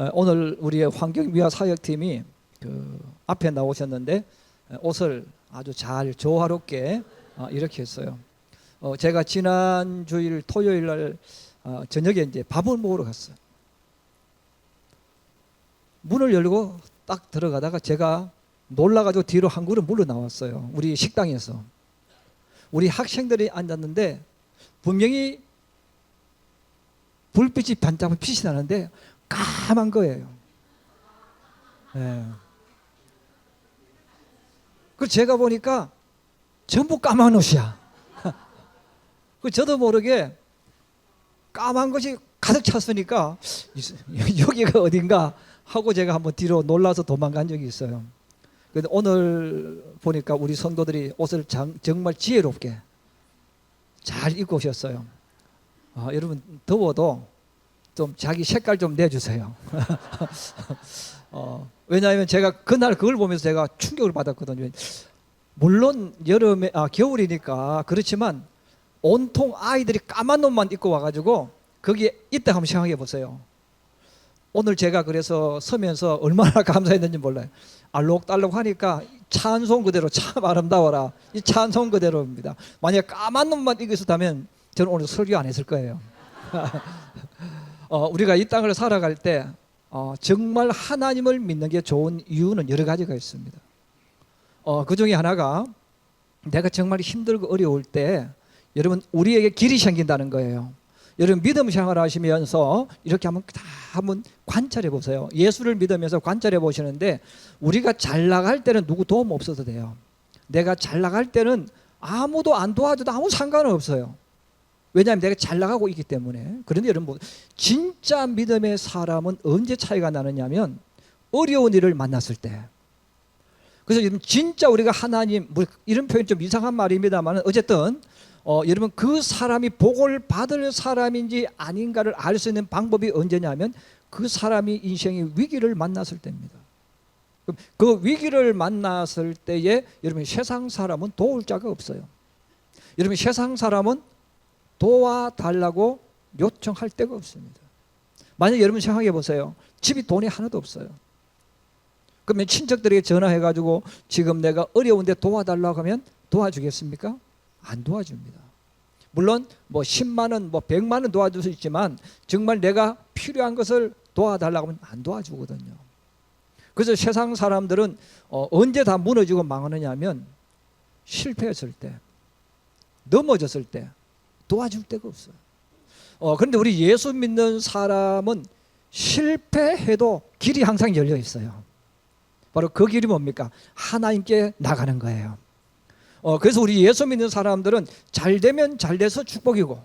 어, 오늘 우리의 환경미화 사역팀이 그 앞에 나오셨는데 어, 옷을 아주 잘 조화롭게 어, 이렇게 했어요. 어, 제가 지난 주일 토요일 날 어, 저녁에 이제 밥을 먹으러 갔어요. 문을 열고 딱 들어가다가 제가 놀라가지고 뒤로 한 그룹 물러 나왔어요. 우리 식당에서 우리 학생들이 앉았는데 분명히 불빛이 반짝반짝 빛이 나는데 까만 거예요. 예. 그 제가 보니까 전부 까만 옷이야. 그 저도 모르게 까만 것이 가득 찼으니까 이- 여기가 어딘가 하고 제가 한번 뒤로 놀라서 도망간 적이 있어요. 근데 오늘 보니까 우리 성도들이 옷을 장- 정말 지혜롭게 잘 입고 오셨어요. 아, 여러분 더워도 좀 자기 색깔 좀 내주세요. 어, 왜냐하면 제가 그날 그걸 보면서 제가 충격을 받았거든요. 물론 여름에 아 겨울이니까 그렇지만 온통 아이들이 까만 옷만 입고 와가지고 거기에 있다 한번 생각해 보세요. 오늘 제가 그래서 서면서 얼마나 감사했는지 몰라요. 알록달록 하니까 찬송 그대로 참 아름다워라. 이 찬송 그대로입니다. 만약 까만 옷만 입고 있었다면 저는 오늘 설교 안 했을 거예요. 어, 우리가 이 땅을 살아갈 때 어, 정말 하나님을 믿는 게 좋은 이유는 여러 가지가 있습니다. 어, 그 중에 하나가 내가 정말 힘들고 어려울 때 여러분 우리에게 길이 생긴다는 거예요. 여러분 믿음 생활 하시면서 이렇게 한번 다 한번 관찰해 보세요. 예수를 믿으면서 관찰해 보시는데 우리가 잘 나갈 때는 누구 도움 없어도 돼요. 내가 잘 나갈 때는 아무도 안 도와줘도 아무 상관은 없어요. 왜냐하면 내가 잘 나가고 있기 때문에. 그런데 여러분 뭐 진짜 믿음의 사람은 언제 차이가 나느냐면 어려운 일을 만났을 때. 그래서 여러분 진짜 우리가 하나님 뭐 이런 표현 좀 이상한 말입니다만 어쨌든 어, 여러분 그 사람이 복을 받을 사람인지 아닌가를 알 수 있는 방법이 언제냐면 그 사람이 인생의 위기를 만났을 때입니다. 그 위기를 만났을 때에 여러분 세상 사람은 도울 자가 없어요. 여러분 세상 사람은 도와달라고 요청할 데가 없습니다. 만약 여러분 생각해 보세요. 집이 돈이 하나도 없어요. 그러면 친척들에게 전화해가지고 지금 내가 어려운데 도와달라고 하면 도와주겠습니까? 안 도와줍니다. 물론 뭐 10만 원, 뭐 100만 원 도와줄 수 있지만 정말 내가 필요한 것을 도와달라고 하면 안 도와주거든요. 그래서 세상 사람들은 어, 언제 다 무너지고 망하느냐면 실패했을 때, 넘어졌을 때 도와줄 데가 없어요. 어, 그런데 우리 예수 믿는 사람은 실패해도 길이 항상 열려 있어요. 바로 그 길이 뭡니까? 하나님께 나가는 거예요. 어, 그래서 우리 예수 믿는 사람들은 잘 되면 잘 돼서 축복이고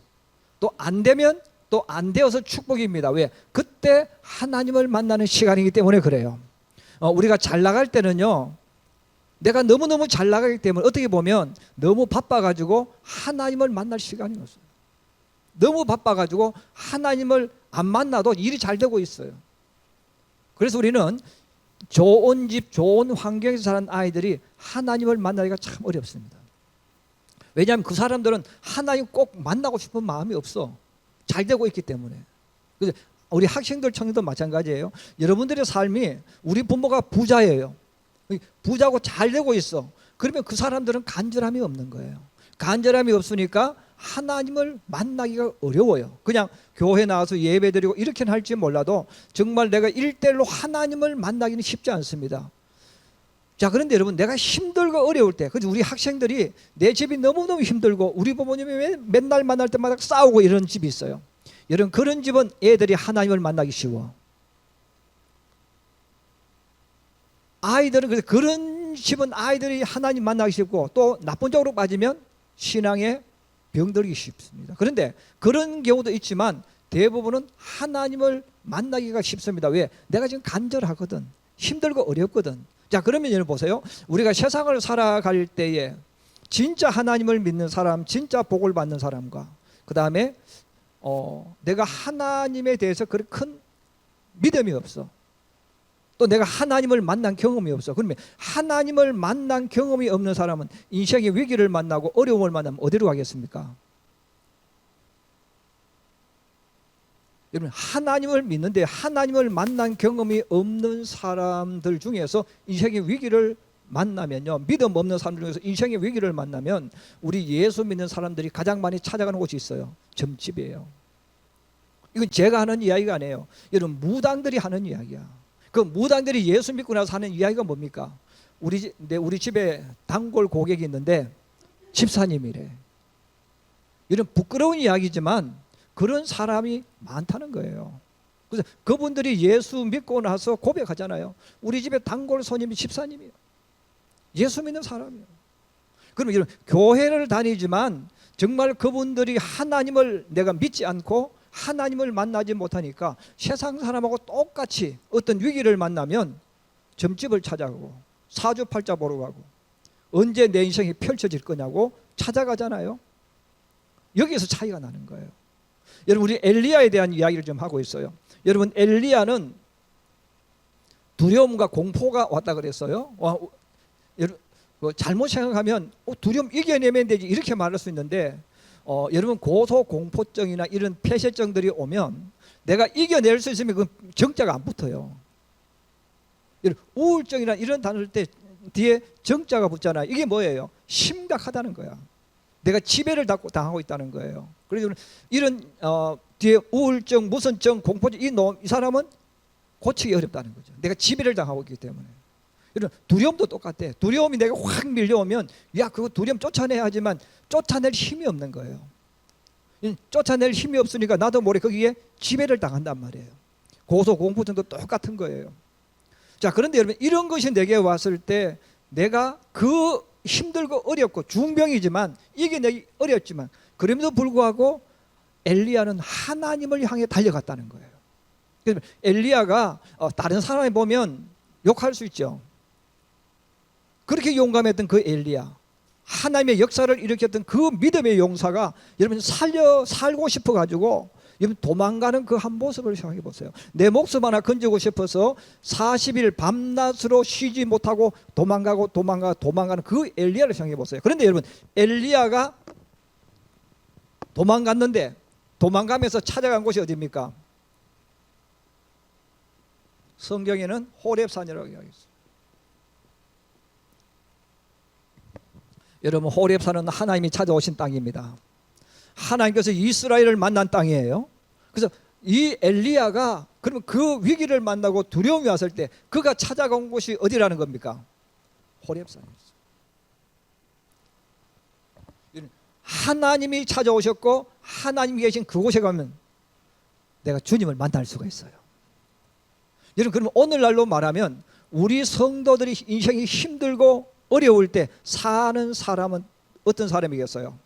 또 안 되면 또 안 되어서 축복입니다. 왜? 그때 하나님을 만나는 시간이기 때문에 그래요. 어, 우리가 잘 나갈 때는요. 내가 너무너무 잘 나가기 때문에 어떻게 보면 너무 바빠가지고 하나님을 만날 시간이 없어요. 너무 바빠가지고 하나님을 안 만나도 일이 잘 되고 있어요. 그래서 우리는 좋은 집, 좋은 환경에서 자란 아이들이 하나님을 만나기가 참 어렵습니다. 왜냐하면 그 사람들은 하나님 꼭 만나고 싶은 마음이 없어. 잘 되고 있기 때문에. 그래서 우리 학생들, 청년도 마찬가지예요. 여러분들의 삶이 우리 부모가 부자예요. 부자고 잘 되고 있어. 그러면 그 사람들은 간절함이 없는 거예요. 간절함이 없으니까 하나님을 만나기가 어려워요. 그냥 교회 나와서 예배 드리고 이렇게는 할지 몰라도 정말 내가 일대일로 하나님을 만나기는 쉽지 않습니다. 자, 그런데 여러분, 내가 힘들고 어려울 때, 그죠? 우리 학생들이 내 집이 너무너무 힘들고 우리 부모님이 왜 맨날 만날 때마다 싸우고 이런 집이 있어요. 여러분, 그런 집은 애들이 하나님을 만나기 쉬워. 아이들은 그래서 그런 집은 아이들이 하나님 만나기 쉽고 또 나쁜 쪽으로 빠지면 신앙에 병들기 쉽습니다. 그런데 그런 경우도 있지만 대부분은 하나님을 만나기가 쉽습니다. 왜? 내가 지금 간절하거든. 힘들고 어렵거든. 자, 그러면 여러분 보세요. 우리가 세상을 살아갈 때에 진짜 하나님을 믿는 사람, 진짜 복을 받는 사람과 그 다음에 어, 내가 하나님에 대해서 그렇게 큰 믿음이 없어. 또 내가 하나님을 만난 경험이 없어. 그러면 하나님을 만난 경험이 없는 사람은 인생의 위기를 만나고 어려움을 만나면 어디로 가겠습니까? 여러분 하나님을 믿는데 하나님을 만난 경험이 없는 사람들 중에서 인생의 위기를 만나면요 믿음 없는 사람들 중에서 인생의 위기를 만나면 우리 예수 믿는 사람들이 가장 많이 찾아가는 곳이 있어요 점집이에요 이건 제가 하는 이야기가 아니에요 여러분 무당들이 하는 이야기야 그 무당들이 예수 믿고 나서 하는 이야기가 뭡니까 우리 집, 내 우리 집에 단골 고객이 있는데 집사님이래 이런 부끄러운 이야기지만 그런 사람이 많다는 거예요. 그래서 그분들이 예수 믿고 나서 고백하잖아요. 우리 집에 단골 손님이 집사님이에요. 예수 믿는 사람이에요. 그럼 이런 교회를 다니지만 정말 그분들이 하나님을 내가 믿지 않고 하나님을 만나지 못하니까 세상 사람하고 똑같이 어떤 위기를 만나면 점집을 찾아가고 사주팔자 보러 가고 언제 내 인생이 펼쳐질 거냐고 찾아가잖아요. 여기에서 차이가 나는 거예요. 여러분 우리 엘리야에 대한 이야기를 좀 하고 있어요. 여러분 엘리야는 두려움과 공포가 왔다 그랬어요. 와, 그 잘못 생각하면 어, 두려움 이겨내면 되지 이렇게 말할 수 있는데 어, 여러분 고소 공포증이나 이런 폐쇄증들이 오면 내가 이겨낼 수 있으면 그 정자가 안 붙어요. 우울증이나 이런 단어를 때 뒤에 정자가 붙잖아요. 이게 뭐예요? 심각하다는 거야. 내가 지배를 당하고, 있다는 거예요. 그래서 이런 어, 뒤에 우울증, 무선증, 공포증 이, 놈, 이 사람은 고치기 어렵다는 거죠. 내가 지배를 당하고 있기 때문에. 이런 두려움도 똑같아. 두려움이 내가 확 밀려오면 야 그거 두려움 쫓아내야 하지만 쫓아낼 힘이 없는 거예요. 이 쫓아낼 힘이 없으니까 나도 모르게 거기에 지배를 당한단 말이에요. 고소 공포증도 똑같은 거예요. 자 그런데 여러분 이런 것이 내게 왔을 때 내가 그 힘들고 어렵고 중병이지만 이겨내기 어렵지만 그럼에도 불구하고 엘리야는 하나님을 향해 달려갔다는 거예요. 엘리야가 어, 다른 사람이 보면 욕할 수 있죠. 그렇게 용감했던 그 엘리야, 하나님의 역사를 일으켰던 그 믿음의 용사가 여러분 살려 살고 싶어 가지고 여러분 도망가는 그 한 모습을 생각해 보세요. 내 목숨 하나 건지고 싶어서 40일 밤낮으로 쉬지 못하고 도망가고 도망가 도망가는 그 엘리야를 생각해 보세요. 그런데 여러분 엘리야가 도망갔는데 도망가면서 찾아간 곳이 어디입니까? 성경에는 호렙산이라고 이야기했어요. 여러분 호렙산은 하나님이 찾아오신 땅입니다. 하나님께서 이스라엘을 만난 땅이에요. 그래서 이 엘리야가 그러면 그 위기를 만나고 두려움이 왔을 때 그가 찾아간 곳이 어디라는 겁니까? 호렙산이었어요. 하나님이 찾아오셨고 하나님이 계신 그곳에 가면 내가 주님을 만날 수가 있어요. 여러분 그러면 오늘날로 말하면 우리 성도들이 인생이 힘들고 어려울 때 사는 사람은 어떤 사람이겠어요?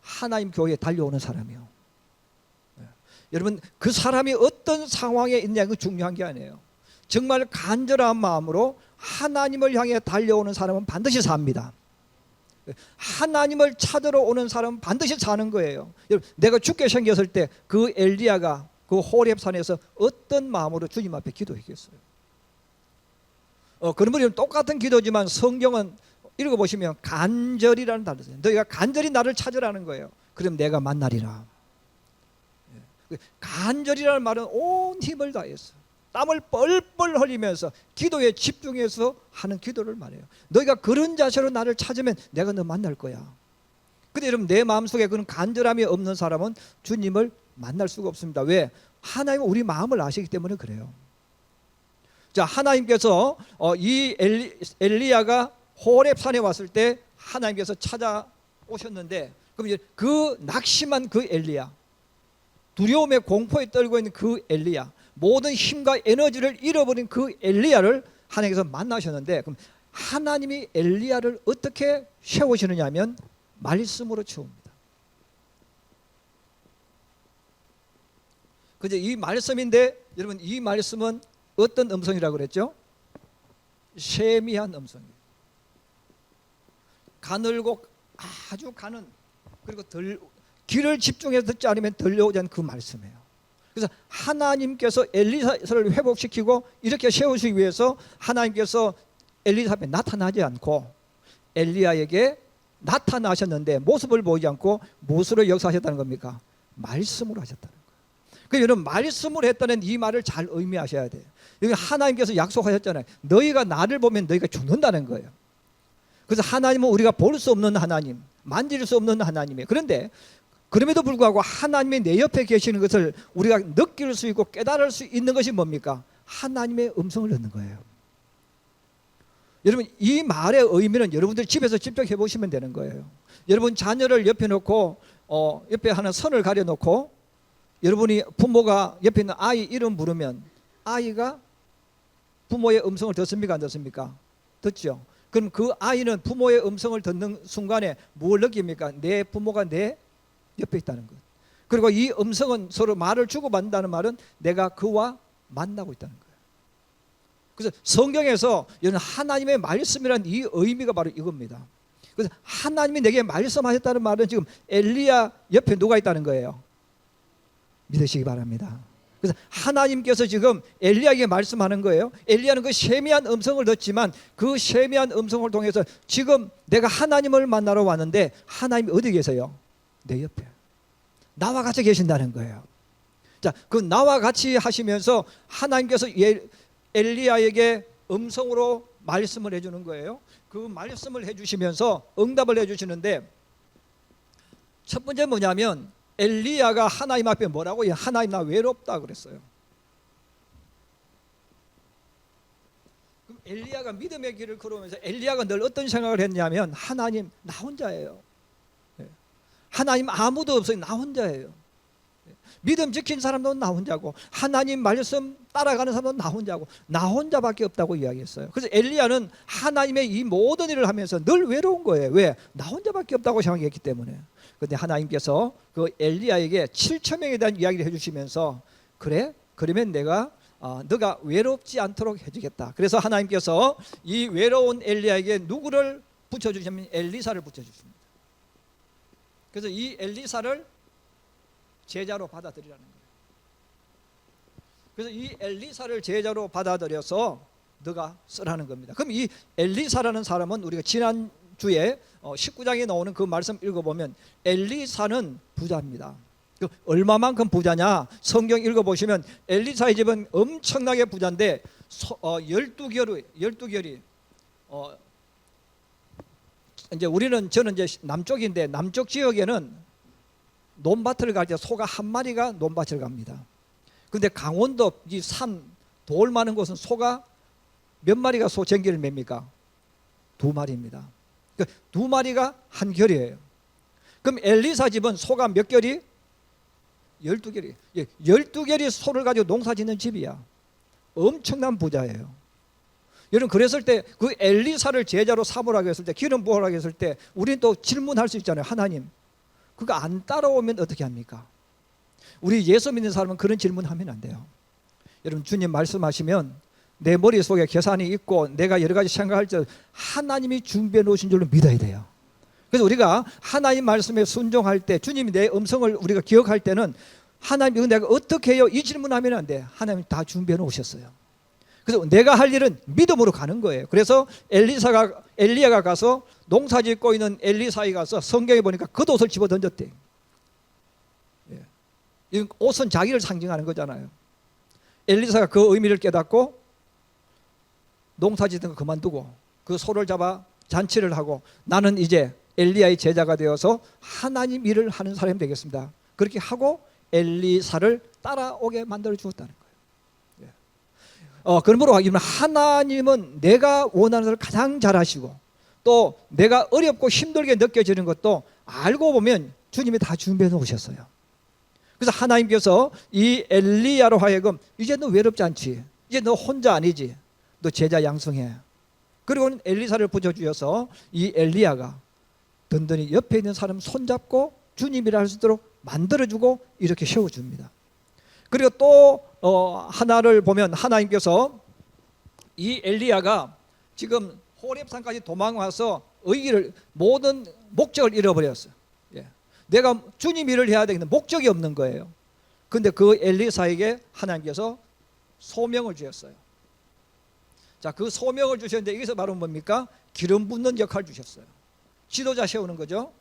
하나님 교회에 달려오는 사람이요. 네. 여러분 그 사람이 어떤 상황에 있냐가 중요한 게 아니에요. 정말 간절한 마음으로 하나님을 향해 달려오는 사람은 반드시 삽니다. 하나님을 찾으러 오는 사람은 반드시 사는 거예요. 여러분, 내가 죽게 생겼을 때 그 엘리야가 그 호렙산에서 어떤 마음으로 주님 앞에 기도했겠어요. 어, 그러면 똑같은 기도지만 성경은 읽어보시면 간절이라는 단어가 있어요. 너희가 간절히 나를 찾으라는 거예요. 그럼 내가 만나리라. 예. 간절이라는 말은 온 힘을 다해서 땀을 뻘뻘 흘리면서 기도에 집중해서 하는 기도를 말해요. 너희가 그런 자세로 나를 찾으면 내가 너 만날 거야. 근데 여러분 내 마음속에 그런 간절함이 없는 사람은 주님을 만날 수가 없습니다. 왜? 하나님은 우리 마음을 아시기 때문에 그래요. 자, 하나님께서 어, 이 엘리, 엘리 야가 호렙산에 왔을 때 하나님께서 찾아오셨는데 그럼 이제 그 낙심한 그 엘리야 두려움에 공포에 떨고 있는 그 엘리야 모든 힘과 에너지를 잃어버린 그 엘리야를 하나님께서 만나셨는데 그럼 하나님이 엘리야를 어떻게 세우시느냐면 말씀으로 채웁니다. 그제 이 말씀인데 여러분 이 말씀은 어떤 음성이라고 그랬죠? 세미한 음성이에요. 가늘고 아주 가는 그리고 덜 귀를 집중해서 듣지 않으면 들려오지 않는 그 말씀이에요. 그래서 하나님께서 엘리사를 회복시키고 이렇게 세우시기 위해서 하나님께서 엘리사 앞에 나타나지 않고 엘리야에게 나타나셨는데 모습을 보이지 않고 무엇으로 역사하셨다는 겁니까? 말씀으로 하셨다는 거예요. 그 여러분 말씀을 했다는 이 말을 잘 의미하셔야 돼요. 여기 하나님께서 약속하셨잖아요. 너희가 나를 보면 너희가 죽는다는 거예요. 그래서 하나님은 우리가 볼 수 없는 하나님, 만질 수 없는 하나님이에요. 그런데 그럼에도 불구하고 하나님이 내 옆에 계시는 것을 우리가 느낄 수 있고 깨달을 수 있는 것이 뭡니까? 하나님의 음성을 듣는 거예요. 여러분 이 말의 의미는 여러분들 집에서 직접 해보시면 되는 거예요. 여러분 자녀를 옆에 놓고 어, 옆에 하나 선을 가려놓고 여러분이 부모가 옆에 있는 아이 이름 부르면 아이가 부모의 음성을 듣습니까 안 듣습니까? 듣죠. 그럼 그 아이는 부모의 음성을 듣는 순간에 뭘 느낍니까? 내 부모가 내 옆에 있다는 것. 그리고 이 음성은 서로 말을 주고받는다는 말은 내가 그와 만나고 있다는 거예요. 그래서 성경에서 이런 하나님의 말씀이라는 이 의미가 바로 이겁니다. 그래서 하나님이 내게 말씀하셨다는 말은 지금 엘리야 옆에 누가 있다는 거예요. 믿으시기 바랍니다. 그래서 하나님께서 지금 엘리야에게 말씀하는 거예요. 엘리야는 그 세미한 음성을 듣지만 그 세미한 음성을 통해서 지금 내가 하나님을 만나러 왔는데 하나님이 어디 계세요? 내 옆에. 나와 같이 계신다는 거예요. 자, 그 나와 같이 하시면서 하나님께서 예- 엘리야에게 음성으로 말씀을 해 주는 거예요. 그 말씀을 해 주시면서 응답을 해 주시는데 첫 번째 뭐냐면 엘리야가 하나님 앞에 뭐라고? 하나님 나 외롭다 그랬어요. 그럼 엘리야가 믿음의 길을 걸어오면서 엘리야가 늘 어떤 생각을 했냐면 하나님 나 혼자예요. 예. 하나님 아무도 없어요. 나 혼자예요. 예. 믿음 지킨 사람도 나 혼자고 하나님 말씀 따라가는 사람도 나 혼자고 나 혼자밖에 없다고 이야기했어요. 그래서 엘리야는 하나님의 이 모든 일을 하면서 늘 외로운 거예요. 왜? 나 혼자밖에 없다고 생각했기 때문에. 그런데 하나님께서 그 엘리야에게 7천 명에 대한 이야기를 해주시면서 그래? 그러면 내가 어, 너가 외롭지 않도록 해주겠다. 그래서 하나님께서 이 외로운 엘리야에게 누구를 붙여주시면 엘리사를 붙여주십니다. 그래서 이 엘리사를 제자로 받아들이라는 거예요. 그래서 이 엘리사를 제자로 받아들여서 너가 쓰라는 겁니다. 그럼 이 엘리사라는 사람은 우리가 지난 주에 19장에 나오는 그 말씀 읽어보면 엘리사는 부자입니다. 그 얼마만큼 부자냐? 성경 읽어보시면 엘리사의 집은 엄청나게 부자인데 소- 어, 12결이 12결이 어, 이제 우리는 저는 이제 남쪽인데 남쪽 지역에는 논밭을 갈 때 소가 한 마리가 논밭을 갑니다. 근데 강원도 이 산 돌 많은 곳은 소가 몇 마리가 소 전기를 맵니까? 두 마리입니다. 그두 마리가 한 결이에요. 그럼 엘리사 집은 소가 몇 결이? 열두 결이. 예, 열두 결이 소를 가지고 농사 짓는 집이야. 엄청난 부자예요. 여러분 그랬을 때 그 엘리사를 제자로 삼으라고 했을 때 기름 부으라고 했을 때 우리는 또 질문할 수 있잖아요. 하나님 그거 안 따라오면 어떻게 합니까? 우리 예수 믿는 사람은 그런 질문하면 안 돼요. 여러분 주님 말씀하시면 내 머릿속에 계산이 있고 내가 여러 가지 생각할 때 하나님이 준비해 놓으신 줄로 믿어야 돼요. 그래서 우리가 하나님 말씀에 순종할 때 주님이 내 음성을 우리가 기억할 때는 하나님 이거 내가 어떻게 해요? 이 질문하면 안 돼. 하나님 다 준비해 놓으셨어요. 그래서 내가 할 일은 믿음으로 가는 거예요. 그래서 엘리사가 엘리야가 가서 농사 짓고 있는 엘리사에 가서 성경에 보니까 겉옷을 집어 던졌대. 예. 이 옷은 자기를 상징하는 거잖아요. 엘리사가 그 의미를 깨닫고 농사 짓는 거 그만두고 그 소를 잡아 잔치를 하고 나는 이제 엘리야의 제자가 되어서 하나님 일을 하는 사람이 되겠습니다. 그렇게 하고 엘리사를 따라오게 만들어 주었다는 거예요. 예. 어, 그러므로 하나님은 내가 원하는 것을 가장 잘 하시고 또 내가 어렵고 힘들게 느껴지는 것도 알고 보면 주님이 다 준비해 놓으셨어요. 그래서 하나님께서 이 엘리야로 하여금 이제 너 외롭지 않지. 이제 너 혼자 아니지. 너 제자 양성해. 그리고 엘리사를 붙여주셔서 이 엘리야가 든든히 옆에 있는 사람 손잡고 주님이라 할 수 있도록 만들어주고 이렇게 세워줍니다. 그리고 또 어, 하나를 보면 하나님께서 이 엘리야가 지금 호렙산까지 도망와서 의기를 모든 목적을 잃어버렸어요. 예. 내가 주님 일을 해야 되는데 목적이 없는 거예요. 근데 그 엘리사에게 하나님께서 소명을 주셨어요. 자, 그 소명을 주셨는데 여기서 바로 뭡니까? 기름 붓는 역할 주셨어요. 지도자 세우는 거죠.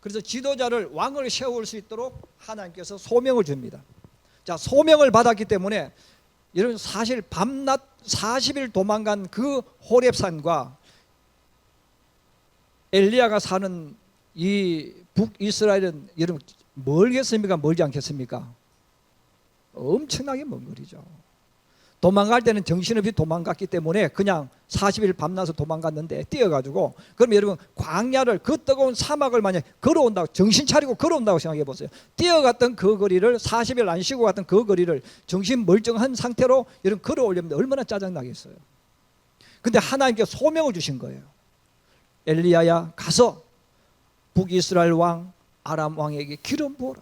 그래서 지도자를 왕을 세울 수 있도록 하나님께서 소명을 줍니다. 자, 소명을 받았기 때문에 여러분 사실 밤낮 40일 도망간 그 호렙산과 엘리야가 사는 이 북이스라엘은 여러분 멀겠습니까? 멀지 않겠습니까? 엄청나게 먼 거리죠. 도망갈 때는 정신없이 도망갔기 때문에 그냥 40일 밤낮을 도망갔는데 뛰어가지고 그럼 여러분 광야를 그 뜨거운 사막을 만약 걸어온다고 정신 차리고 걸어온다고 생각해 보세요. 뛰어갔던 그 거리를 40일 안 쉬고 갔던 그 거리를 정신 멀쩡한 상태로 여러분 걸어오려면 얼마나 짜증나겠어요. 근데 하나님께 소명을 주신 거예요. 엘리야야 가서 북이스라엘 왕 아람 왕에게 기름 부어라.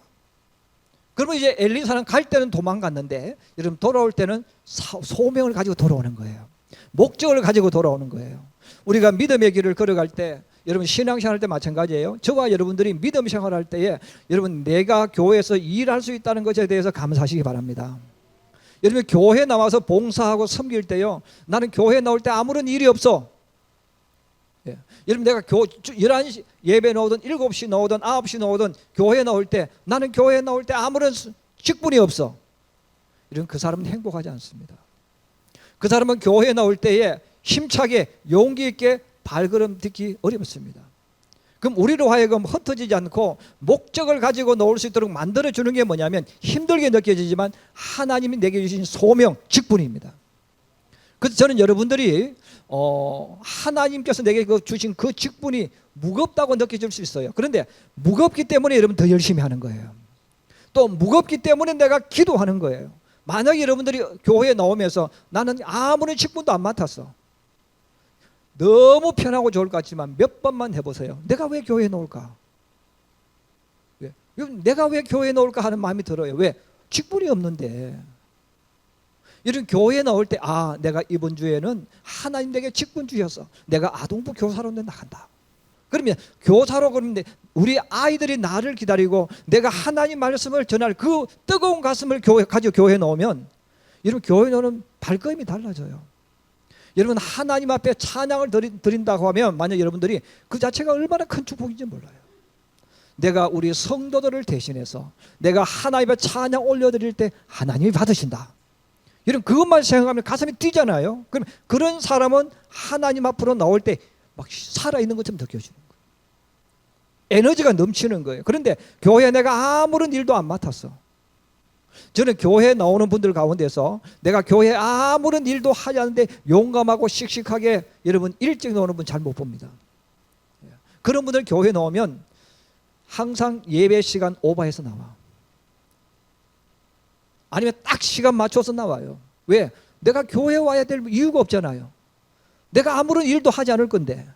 그러면 이제 엘리사는 갈 때는 도망갔는데 여러분 돌아올 때는 사- 소명을 가지고 돌아오는 거예요. 목적을 가지고 돌아오는 거예요. 우리가 믿음의 길을 걸어갈 때 여러분 신앙생활 할 때 마찬가지예요. 저와 여러분들이 믿음 생활할 때에 여러분 내가 교회에서 일할 수 있다는 것에 대해서 감사하시기 바랍니다. 여러분 교회 나와서 봉사하고 섬길 때요. 나는 교회 나올 때 아무런 일이 없어. 예. 여러분 내가 교 11시 예배 나오든 7시 나오든 9시 나오든 교회 나올 때 나는 교회 나올 때 아무런 수- 직분이 없어. 이런 그 사람은 행복하지 않습니다. 그 사람은 교회 나올 때에 힘차게 용기 있게 발걸음 듣기 어렵습니다. 그럼 우리로 하여금 흩어지지 않고 목적을 가지고 나올 수 있도록 만들어 주는 게 뭐냐면 힘들게 느껴지지만 하나님이 내게 주신 소명, 직분입니다. 그래서 저는 여러분들이 어, 하나님께서 내게 그 주신 그 직분이 무겁다고 느껴질 수 있어요. 그런데 무겁기 때문에 여러분 더 열심히 하는 거예요. 또 무겁기 때문에 내가 기도하는 거예요. 만약에 여러분들이 교회에 나오면서 나는 아무런 직분도 안 맡았어. 너무 편하고 좋을 것 같지만 몇 번만 해보세요. 내가 왜 교회에 나올까? 왜? 내가 왜 교회에 나올까 하는 마음이 들어요. 왜? 직분이 없는데. 이런 교회에 나올 때, 아, 내가 이번 주에는 하나님 내게 직분 주셨어. 내가 아동부 교사로 나간다. 그러면 교사로 그러면 우리 아이들이 나를 기다리고 내가 하나님 말씀을 전할 그 뜨거운 가슴을 교회 가지고 교회에 나오면 여러분 교회 나오는 발걸음이 달라져요. 여러분 하나님 앞에 찬양을 드린, 드린다고 하면 만약 여러분들이 그 자체가 얼마나 큰 축복인지 몰라요. 내가 우리 성도들을 대신해서 내가 하나님 앞에 찬양 올려드릴 때 하나님이 받으신다. 이런 그것만 생각하면 가슴이 뛰잖아요. 그럼 그런 사람은 하나님 앞으로 나올 때 막 살아있는 것처럼 느껴지는 거예요. 에너지가 넘치는 거예요. 그런데 교회에 내가 아무런 일도 안 맡았어. 저는 교회에 나오는 분들 가운데서 내가 교회에 아무런 일도 하지 않는데 용감하고 씩씩하게 여러분 일찍 나오는 분 잘 못 봅니다. 그런 분들 교회에 나오면 항상 예배 시간 오버해서 나와. 아니면 딱 시간 맞춰서 나와요. 왜? 내가 교회 와야 될 이유가 없잖아요. 내가 아무런 일도 하지 않을 건데.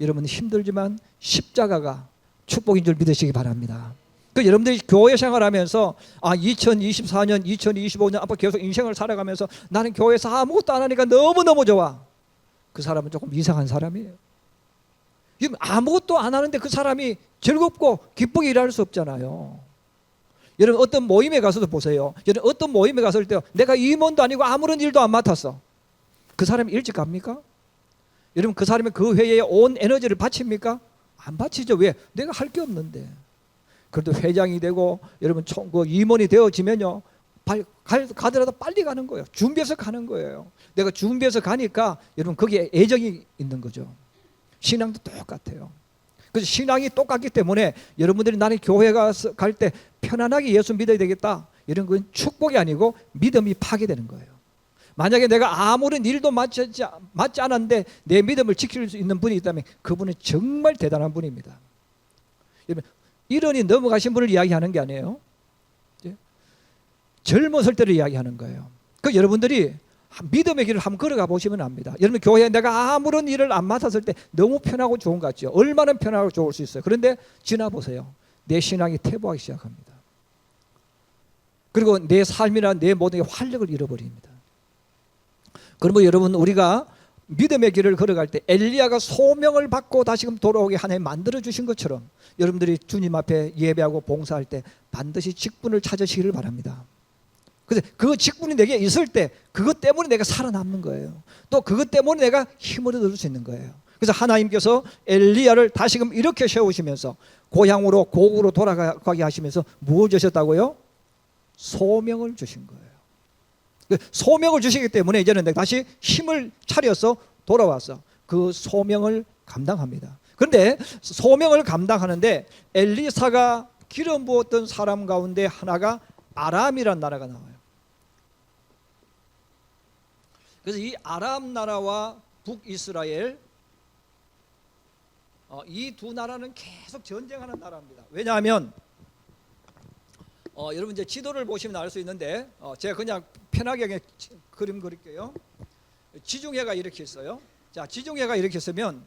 여러분 힘들지만 십자가가 축복인 줄 믿으시기 바랍니다. 그 여러분들이 교회 생활하면서 아 2024년, 2025년 앞으로 계속 인생을 살아가면서 나는 교회에서 아무것도 안 하니까 너무 너무 좋아. 그 사람은 조금 이상한 사람이에요. 지금 아무것도 안 하는데 그 사람이 즐겁고 기쁘게 일할 수 없잖아요. 여러분 어떤 모임에 가서도 보세요. 여러분 어떤 모임에 갔을 때 내가 임원도 아니고 아무런 일도 안 맡았어. 그 사람이 일찍 갑니까? 여러분 그 사람이 그 회의에 온 에너지를 바칩니까? 안 바치죠. 왜? 내가 할 게 없는데. 그래도 회장이 되고 여러분 총, 그 임원이 되어지면요. 가더라도 빨리 가는 거예요. 준비해서 가는 거예요. 내가 준비해서 가니까 여러분 거기에 애정이 있는 거죠. 신앙도 똑같아요. 그래서 신앙이 똑같기 때문에 여러분들이 나는 교회 가서 갈 때 편안하게 예수 믿어야 되겠다. 이런 건 축복이 아니고 믿음이 파괴되는 거예요. 만약에 내가 아무런 일도 맞지, 맞지 않았는데 내 믿음을 지킬 수 있는 분이 있다면 그분은 정말 대단한 분입니다. 이런이 넘어가신 분을 이야기하는 게 아니에요. 예? 젊었을 때를 이야기하는 거예요. 그 여러분들이 믿음의 길을 한번 걸어가 보시면 압니다. 여러분 교회에 내가 아무런 일을 안 맡았을 때 너무 편하고 좋은 것 같죠. 얼마나 편하고 좋을 수 있어요. 그런데 지나 보세요. 내 신앙이 퇴보하기 시작합니다. 그리고 내 삶이나 내 모든 게 활력을 잃어버립니다. 그러면 여러분 우리가 믿음의 길을 걸어갈 때 엘리야가 소명을 받고 다시금 돌아오게 하나님 만들어 주신 것처럼 여러분들이 주님 앞에 예배하고 봉사할 때 반드시 직분을 찾으시기를 바랍니다. 그래서 그 직분이 내게 있을 때 그것 때문에 내가 살아남는 거예요. 또 그것 때문에 내가 힘을 얻을 수 있는 거예요. 그래서 하나님께서 엘리야를 다시금 이렇게 세우시면서 고향으로 고국으로 돌아가게 하시면서 무엇 주셨다고요? 소명을 주신 거예요. 그 소명을 주시기 때문에 이제는 내가 다시 힘을 차려서 돌아와서 그 소명을 감당합니다. 그런데 소명을 감당하는데 엘리사가 기름 부었던 사람 가운데 하나가 아람이란 나라가 나와요. 그래서 이 아람 나라와 북이스라엘 어, 이두 나라는 계속 전쟁하는 나라입니다. 왜냐하면 어, 여러분 이제 지도를 보시면 알 수 있는데 어, 제가 그냥 편하게 그냥 지- 그림 그릴게요. 지중해가 이렇게 있어요. 자, 지중해가 이렇게 있으면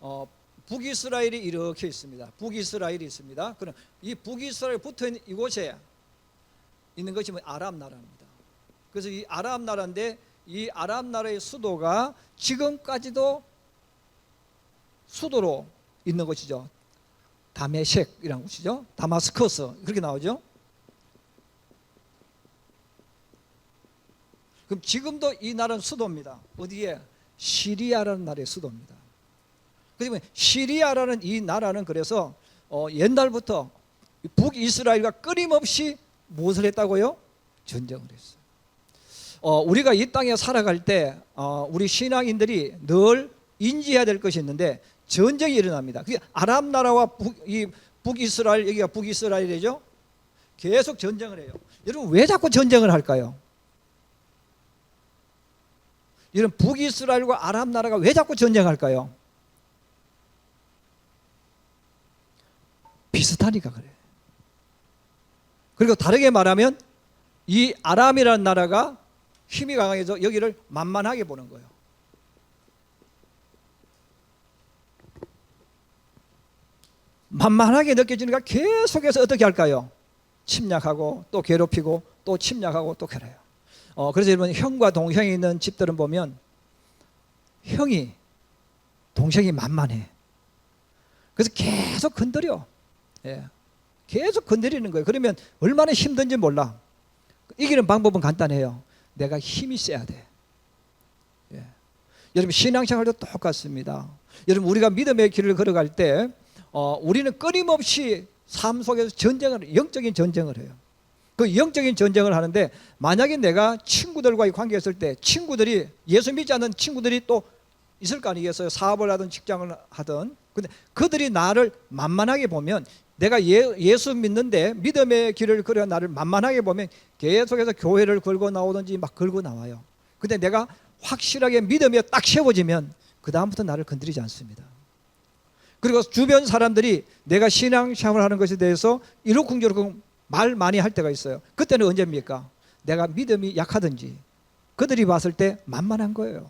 어, 북이스라엘이 이렇게 있습니다. 북이스라엘이 있습니다. 그럼 이 북이스라엘 있는 이곳에 있는 것이 뭐 아람 나라입니다. 그래서 이 아람 나라인데 이 아람 나라의 수도가 지금까지도 수도로 있는 것이죠. 다메섹이라는 곳이죠. 다마스커스 그렇게 나오죠. 그럼 지금도 이 나라는 수도입니다. 어디에? 시리아라는 나라의 수도입니다. 그러면 시리아라는 이 나라는 그래서 어, 옛날부터 북이스라엘과 끊임없이 무엇을 했다고요? 전쟁을 했어요. 어, 우리가 이 땅에 살아갈 때 어, 우리 신앙인들이 늘 인지해야 될 것이 있는데 전쟁이 일어납니다. 그게 아랍 나라와 북, 이 북이스라엘 여기가 북이스라엘이죠. 계속 전쟁을 해요. 여러분 왜 자꾸 전쟁을 할까요? 이런 북이스라엘과 아랍 나라가 왜 자꾸 전쟁할까요? 비슷하니까 그래. 그리고 다르게 말하면 이 아람이라는 나라가 힘이 강해서 여기를 만만하게 보는 거예요. 만만하게 느껴지니까 계속해서 어떻게 할까요? 침략하고 또 괴롭히고 또 침략하고 또 그래요. 어, 그래서 여러분 형과 동생이 있는 집들은 보면 형이 동생이 만만해. 그래서 계속 건드려. 예. 계속 건드리는 거예요. 그러면 얼마나 힘든지 몰라. 이기는 방법은 간단해요. 내가 힘이 세야 돼. 예. 여러분 신앙생활도 똑같습니다. 여러분 우리가 믿음의 길을 걸어갈 때 어, 우리는 끊임없이 삶 속에서 전쟁을 영적인 전쟁을 해요. 그 영적인 전쟁을 하는데 만약에 내가 친구들과의 관계였을 때 친구들이 예수 믿지 않는 친구들이 또 있을 거 아니겠어요? 사업을 하든 직장을 하든. 근데 그들이 나를 만만하게 보면 내가 예, 예수 믿는데 믿음의 길을 걸어 나를 만만하게 보면 계속해서 교회를 걸고 나오든지 막 걸고 나와요. 근데 내가 확실하게 믿음에 딱 세워지면 그 다음부터 나를 건드리지 않습니다. 그리고 주변 사람들이 내가 신앙생활 하는 것에 대해서 이러쿵저러쿵 말 많이 할 때가 있어요. 그때는 언제입니까? 내가 믿음이 약하든지 그들이 봤을 때 만만한 거예요.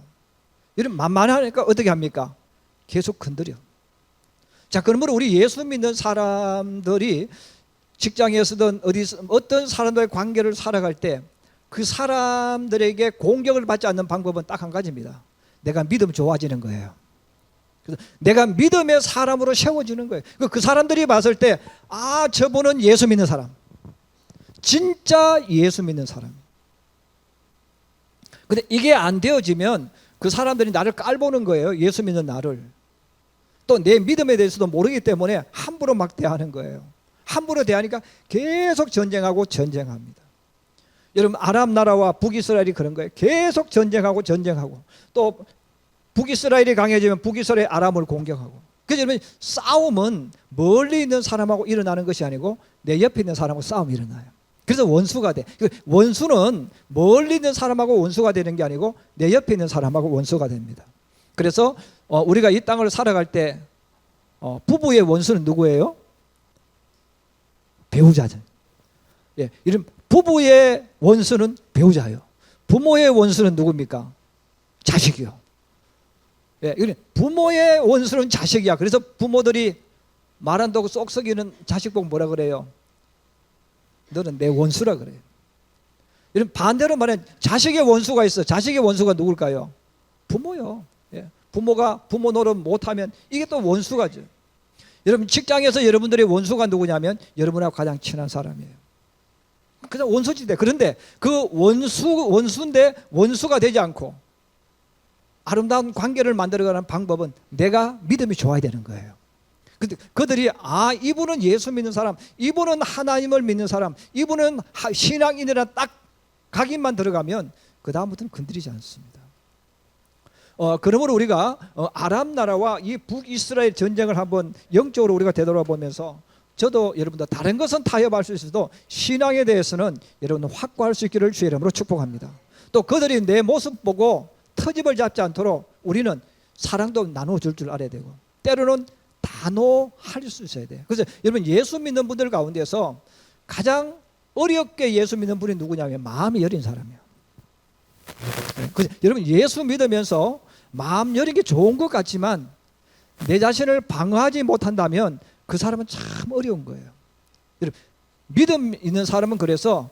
이런 만만하니까 어떻게 합니까? 계속 건드려. 자, 그러므로 우리 예수 믿는 사람들이 직장에서든 어디 어떤 사람들의 관계를 살아갈 때 그 사람들에게 공격을 받지 않는 방법은 딱 한 가지입니다. 내가 믿음 좋아지는 거예요. 그래서 내가 믿음의 사람으로 세워지는 거예요. 그- 그 사람들이 봤을 때, 아, 저분은 예수 믿는 사람. 진짜 예수 믿는 사람. 근데 이게 안 되어지면 그 사람들이 나를 깔보는 거예요. 예수 믿는 나를. 또 내 믿음에 대해서도 모르기 때문에 함부로 막 대하는 거예요. 함부로 대하니까 계속 전쟁하고 전쟁합니다. 여러분 아랍 나라와 북이스라엘이 그런 거예요. 계속 전쟁하고 전쟁하고 또 북이스라엘이 강해지면 북이스라엘 아람을 공격하고. 그래서 여러분 싸움은 멀리 있는 사람하고 일어나는 것이 아니고 내 옆에 있는 사람하고 싸움이 일어나요. 그래서 원수가 돼. 그 원수는 멀리 있는 사람하고 원수가 되는 게 아니고 내 옆에 있는 사람하고 원수가 됩니다. 그래서 어, 우리가 이 땅을 살아갈 때 어, 부부의 원수는 누구예요? 배우자죠. 예, 이런 부부의 원수는 배우자예요. 부모의 원수는 누굽니까? 자식이요. 예, 부모의 원수는 자식이야. 그래서 부모들이 말 한다고 쏙 썩이는 자식 보고 뭐라 그래요? 너는 내 원수라 그래요. 이런 반대로 말하면 자식의 원수가 있어. 자식의 원수가 누굴까요? 부모요. 예. 부모가 부모 노릇 못하면 이게 또 원수가죠. 여러분 직장에서 여러분들의 원수가 누구냐면 여러분하고 가장 친한 사람이에요. 그냥 원수지대. 그런데 그 원수 원수인데 원수가 되지 않고 아름다운 관계를 만들어가는 방법은 내가 믿음이 좋아야 되는 거예요. 근데 그들이 아 이분은 예수 믿는 사람, 이분은 하나님을 믿는 사람, 이분은 하- 신앙인이라 딱 각인만 들어가면 그 다음부터는 건드리지 않습니다. 어 그러므로 우리가 어, 아람 나라와 이 북이스라엘 전쟁을 한번 영적으로 우리가 되돌아보면서 저도 여러분들 다른 것은 타협할 수 있어도 신앙에 대해서는 여러분 확고할 수 있기를 주의 이름으로 축복합니다. 또 그들이 내 모습 보고 터집을 잡지 않도록 우리는 사랑도 나눠줄 줄 알아야 되고 때로는 단호할 수 있어야 돼요. 그래서 여러분 예수 믿는 분들 가운데서 가장 어렵게 예수 믿는 분이 누구냐면 마음이 여린 사람이에요. 그래서 여러분 예수 믿으면서 마음 여린 게 좋은 것 같지만 내 자신을 방어하지 못한다면 그 사람은 참 어려운 거예요. 여러분 믿음 있는 사람은 그래서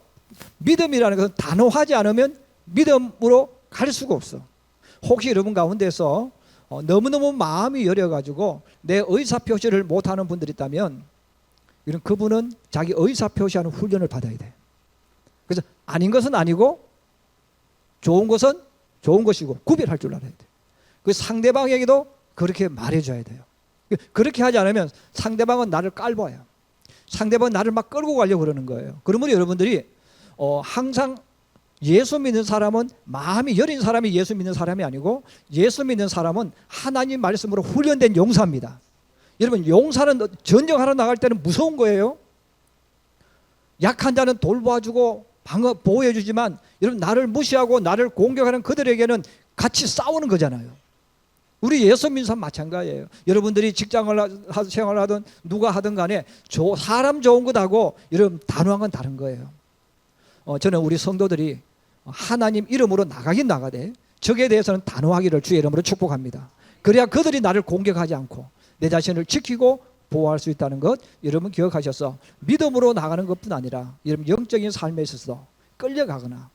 믿음이라는 것은 단호하지 않으면 믿음으로 갈 수가 없어. 혹시 여러분 가운데서 어, 너무너무 마음이 여려가지고 내 의사 표시를 못하는 분들이 있다면 이런 그분은 자기 의사 표시하는 훈련을 받아야 돼. 그래서 아닌 것은 아니고 좋은 것은 좋은 것이고 구별할 줄 알아야 돼. 그 상대방에게도 그렇게 말해줘야 돼요. 그렇게 하지 않으면 상대방은 나를 깔봐요. 상대방은 나를 막 끌고 가려고 그러는 거예요. 그러므로 여러분들이 어, 항상 예수 믿는 사람은 마음이 여린 사람이 예수 믿는 사람이 아니고 예수 믿는 사람은 하나님 말씀으로 훈련된 용사입니다. 여러분 용사는 전쟁하러 나갈 때는 무서운 거예요. 약한 자는 돌봐주고 방어 보호해주지만 여러분 나를 무시하고 나를 공격하는 그들에게는 같이 싸우는 거잖아요. 우리 예수 사람 마찬가지예요. 여러분들이 직장을 하- 생활을 하든 누가 하든 간에 조- 사람 좋은 것하고 여러분 단호한 건 다른 거예요. 어, 저는 우리 성도들이 하나님 이름으로 나가긴 나가되 적에 대해서는 단호하기를 주의 이름으로 축복합니다. 그래야 그들이 나를 공격하지 않고 내 자신을 지키고 보호할 수 있다는 것 여러분 기억하셔서 믿음으로 나가는 것뿐 아니라 여러분 영적인 삶에 있어서 끌려가거나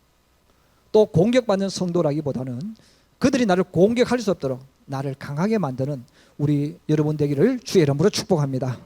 또 공격받는 성도라기보다는 그들이 나를 공격할 수 없도록 나를 강하게 만드는 우리 여러분 되기를 주의 이름으로 축복합니다.